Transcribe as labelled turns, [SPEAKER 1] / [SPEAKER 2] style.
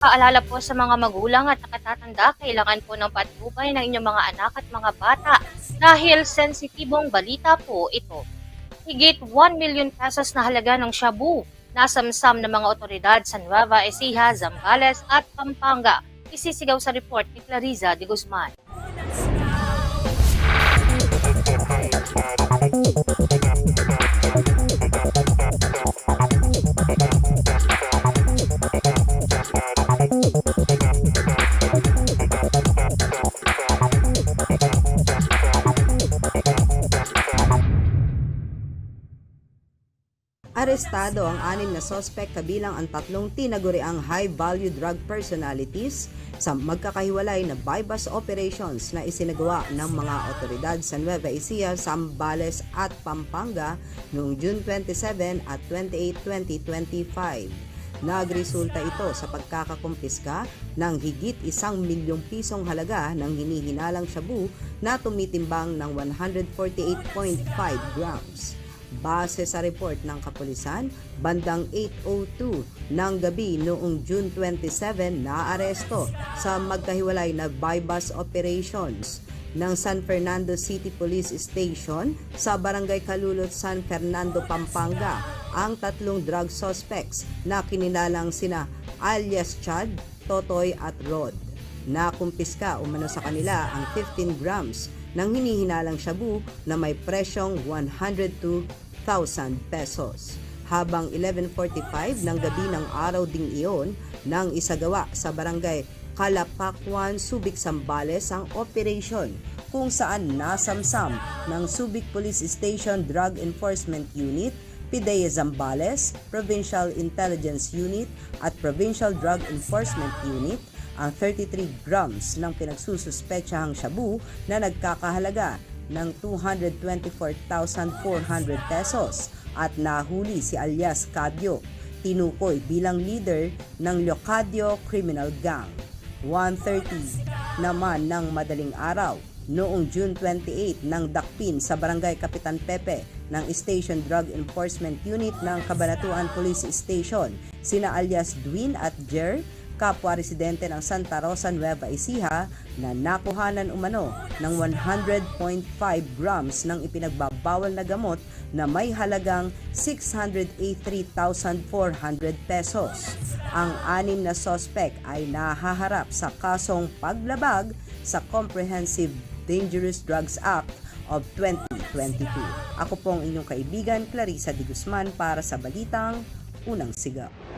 [SPEAKER 1] Paalala po sa mga magulang at nakatatanda, kailangan po ng patnubay ng inyong mga anak at mga bata dahil sensitibong balita po ito. Higit 1 million pesos na halaga ng shabu nasamsam ng mga otoridad sa Nueva Ecija, Zambales at Pampanga. Isisigaw sa report ni Clariza de Guzman.
[SPEAKER 2] Arestado ang anim na sospek kabilang ang tatlong tinaguriang high-value drug personalities sa magkakahiwalay na buy-bust operations na isinagawa ng mga otoridad sa Nueva Ecija, Zambales at Pampanga noong June 27 at 28, 2025. Nagresulta ito sa pagkakakumpiska ng higit isang milyong pisong halaga ng hinihinalang shabu na tumitimbang ng 148.5 grams. Base sa report ng kapulisan, bandang 8.02 ng gabi noong June 27 na aresto sa magkahiwalay na buy-bus operations ng San Fernando City Police Station sa Barangay Kalulot, San Fernando, Pampanga ang tatlong drug suspects na kinilalang sina alias Chad, Totoy at Rod. Nakumpiska umano sa kanila ang 15 grams ng hinihinalang shabu na may presyong 102,000 pesos. Habang 11.45 ng gabi ng araw ding iyon nang isagawa sa barangay Kalapakwan, Subic, Sambales ang operation kung saan nasamsam ng Subic Police Station Drug Enforcement Unit PIDEA Zambales, Provincial Intelligence Unit at Provincial Drug Enforcement Unit ang 33 grams ng pinagsususpetsahang shabu na nagkakahalaga ng 224,400 pesos at nahuli si alias Cadyo, tinukoy bilang leader ng Locadio Criminal Gang. 1.30 naman ng madaling araw noong June 28 ng dakpin sa Barangay Kapitan Pepe ng Station Drug Enforcement Unit ng Cabanatuan Police Station, sina alias Dwin at Jer, kapwa residente ng Santa Rosa, Nueva Ecija na nakuhanan umano ng 100.5 grams ng ipinagbabawal na gamot na may halagang 683,400 pesos. Ang anim na sospek ay nahaharap sa kasong paglabag sa Comprehensive Dangerous Drugs Act of 2022. Ako pong inyong kaibigan Clarissa de Guzman para sa Balitang Unang Sigaw.